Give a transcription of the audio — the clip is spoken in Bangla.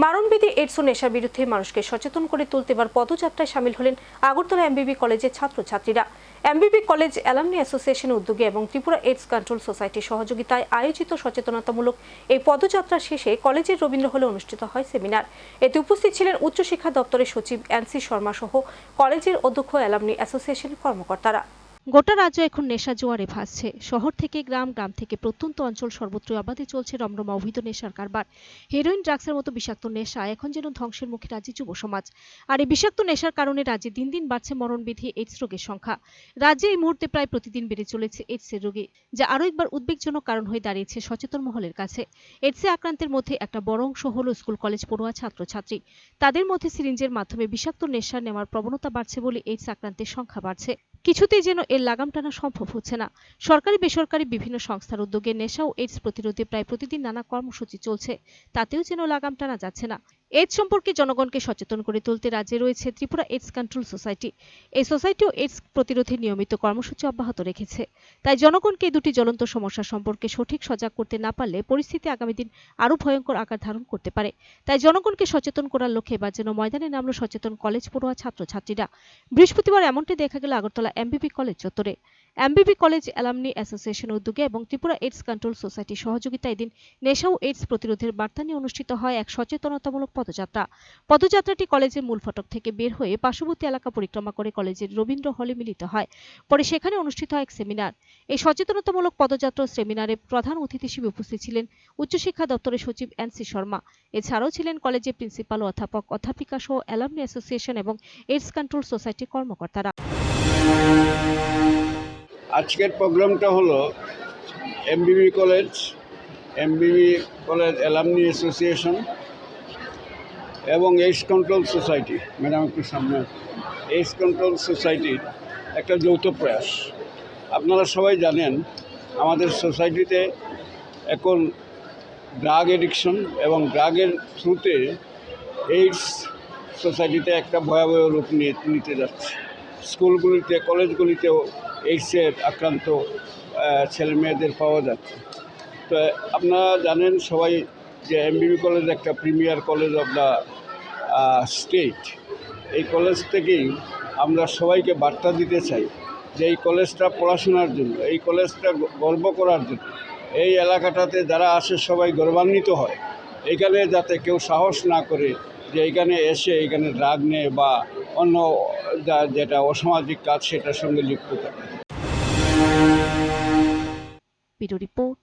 মারণবিধি এইডস ও নেশার বিরুদ্ধে মানুষকে সচেতন করে তুলতে এবার পদযাত্রায় সামিল হলেন আগরতলা এমবিবি কলেজের ছাত্রছাত্রীরা। এমবিবি কলেজ অ্যালামনি অ্যাসোসিয়েশনের উদ্যোগে এবং ত্রিপুরা এইডস কন্ট্রোল সোসাইটির সহযোগিতায় আয়োজিত সচেতনতামূলক এই পদযাত্রা শেষে কলেজের রবীন্দ্র হলে অনুষ্ঠিত হয় সেমিনার। এতে উপস্থিত ছিলেন উচ্চশিক্ষা দপ্তরের সচিব এনসি শর্মা সহ কলেজের অধ্যক্ষ অ্যালামনি অ্যাসোসিয়েশনের কর্মকর্তারা। গোটা রাজ্য এখন নেশা জোয়ারে ভাসছে। শহর থেকে গ্রাম গ্রাম থেকে প্রত্যন্ত অঞ্চল সর্বত্র আবাদে চলছে রমরমা অবৈধ নেশার কারবার। হেরোইন ড্রাগসের মতো বিষাক্ত নেশা এখন যেন ধ্বংসের মুখে রাজ্যে যুব সমাজ। আর এই বিষাক্ত নেশার কারণে রাজ্যে দিন দিন বাড়ছে মরণবিধি এইডস রোগের সংখ্যা। রাজ্যে এই মুহূর্তে প্রায় প্রতিদিন বেড়ে চলেছে এইডসের রোগী, যা আরও একবার উদ্বেগজনক কারণ হয়ে দাঁড়িয়েছে সচেতন মহলের কাছে। এইডসে আক্রান্তের মধ্যে একটা বড় অংশ হল স্কুল, কলেজ, পড়ুয়া ছাত্রছাত্রী। তাদের মধ্যে সিরিঞ্জের মাধ্যমে বিষাক্ত নেশা নেওয়ার প্রবণতা বাড়ছে বলে এইডস আক্রান্তের সংখ্যা বাড়ছে। কিছুতেই যেন এর লাগাম টানা সম্ভব হচ্ছে না। সরকারি, বেসরকারি বিভিন্ন সংস্থার উদ্যোগে নেশা ও এইডস প্রতিরোধে প্রায় প্রতিদিন নানা কর্মসূচি চলছে। তাতেও যেন লাগাম টানা যাচ্ছে না। এইডস সম্পর্কে জনগণকে সচেতন করে তুলতে রাজ্যে রয়েছে ত্রিপুরা এইডস কন্ট্রোল সোসাইটি এই সোসাইটিও এইডস প্রতিরোধে নিয়মিত কর্মসূচি অব্যাহত রেখেছে। তাই জনগণকে এই দুটি জ্বলন্ত সমস্যা সম্পর্কে সঠিক সজাগ করতে না পারলে পরিস্থিতি আগামী দিন আরও ভয়ঙ্কর আকার ধারণ করতে পারে। তাই জনগণকে সচেতন করার লক্ষ্যে এবার যেন ময়দানে নামলো সচেতন কলেজ পড়ুয়া ছাত্রছাত্রীরা। বৃহস্পতিবার এমনটাই দেখা গেল আগরতলা এমবিবি কলেজ চত্বরে। এমবিবি কলেজ অ্যালামনি অ্যাসোসিয়েশন উদ্যোগে এবং ত্রিপুরা এইডস কন্ট্রোল সোসাইটির সহযোগিতায় এদিন নেশা ও এইডস প্রতিরোধের বার্তা নিয়ে অনুষ্ঠিত হয় এক সচেতনতামূলক পদযাত্রা। পদযাত্রাটি কলেজের মূল ফটক থেকে বের হয়ে পার্শ্ববর্তী এলাকা পরিক্রমা করে কলেজের রবীন্দ্র হলে মিলিত হয়। পরে সেখানে অনুষ্ঠিত হয় এক সেমিনার। এই সচেতনতামূলক পদযাত্রা সেমিনারে প্রধান অতিথি হিসেবে উপস্থিত ছিলেন উচ্চশিক্ষা দপ্তরের সচিব এনসি শর্মা। এছাড়াও ছিলেন কলেজের প্রিন্সিপাল, অধ্যাপক, অধ্যাপিকা সহ অ্যালামনি অ্যাসোসিয়েশন এবং এইডস কন্ট্রোল সোসাইটির কর্মকর্তারা। আজকের প্রোগ্রামটা হলো MBB college MBB college alumni association এবং এইডস কন্ট্রোল সোসাইটি ম্যাডাম একটু সামনে এইডস কন্ট্রোল সোসাইটির একটা যৌথ প্রয়াস। আপনারা সবাই জানেন আমাদের সোসাইটিতে এখন ড্রাগ এডিকশন এবং ড্রাগের থ্রুতে এইডস সোসাইটিতে একটা ভয়াবহ রূপ নিয়ে নিতে যাচ্ছে। স্কুলগুলিতে কলেজগুলিতেও এইডসের আক্রান্ত আহ, ছেলে মেয়েদের পাওয়া যাচ্ছে। তো আপনারা জানেন সবাই যে এমবিবি কলেজ একটা premier college of the state. এই কলেজ থেকেই আমরা সবাইকে বার্তা দিতে চাই যে এই কলেজটা পড়াশোনার জন্য, এই কলেজটা গর্ব করার জন্য। এই এলাকাটাতে যারা আসে সবাই গৌরবান্বিত হয়। এখানে যাতে কেউ সাহস না করে যে এখানে এসে এখানে ড্রাগ নেয় বা অন্য যেটা অসামাজিক কাজ সেটার সঙ্গে যুক্ত থাকে। রিপোর্ট